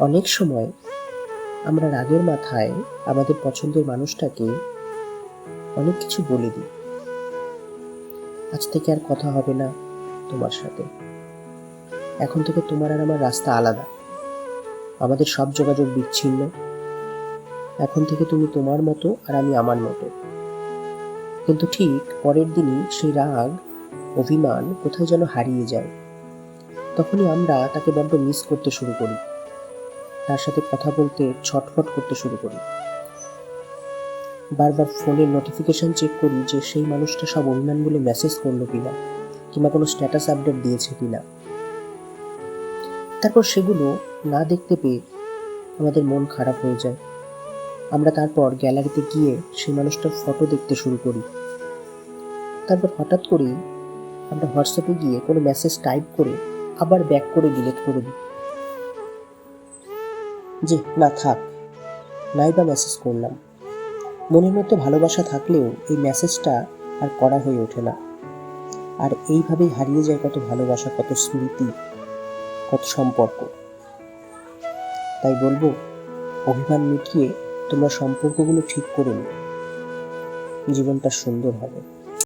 অনেক সময় আমরা রাগের মাথায় আমাদের পছন্দের মানুষটাকে অনেক কিছু বলে দিই। আজ থেকে আর কথা হবে না তোমার সাথে। এখন থেকে তোমার আর আমার রাস্তা আলাদা। আমাদের সব যোগাযোগ বিচ্ছিন্ন। এখন থেকে তুমি তোমার মতো আর আমি আমার মতো। কিন্তু ঠিক পরের দিনই সেই রাগ, অভিমান কোথায় যেন হারিয়ে যায়। তখনই আমরা তাকে বড্ড মিস করতে শুরু করি। তার সাথে কথা বলতে ছটফট করতে শুরু করি। বারবার ফোনের নোটিফিকেশন চেক করি যে সেই মানুষটা সব অভিমান বলে মেসেজ করল কিনা, কিংবা কোনো স্ট্যাটাস আপডেট দিয়েছে কিনা। তারপর সেগুলো না দেখতে পেয়ে আমাদের মন খারাপ হয়ে যায়। আমরা তারপর গ্যালারিতে গিয়ে সেই মানুষটার ফটো দেখতে শুরু করি। তারপর হঠাৎ করেই আমরা হোয়াটসঅ্যাপে গিয়ে কোনো মেসেজ টাইপ করে আবার ব্যাক করে ডিলিট করে দিই। যে না থাক। নাই বা মেসেজ করলাম। মনের মধ্যে ভালোবাসা থাকলেও এই মেসেজটা আর করা হয়ে ওঠে না। আর এইভাবেই হারিয়ে যায় কত ভালোবাসা, কত স্মৃতি, কত সম্পর্ক। তাই বলব, অভিমান মিটিয়ে তোমরা সম্পর্কগুলো ঠিক করে নিও। জীবনটা সুন্দর হবে।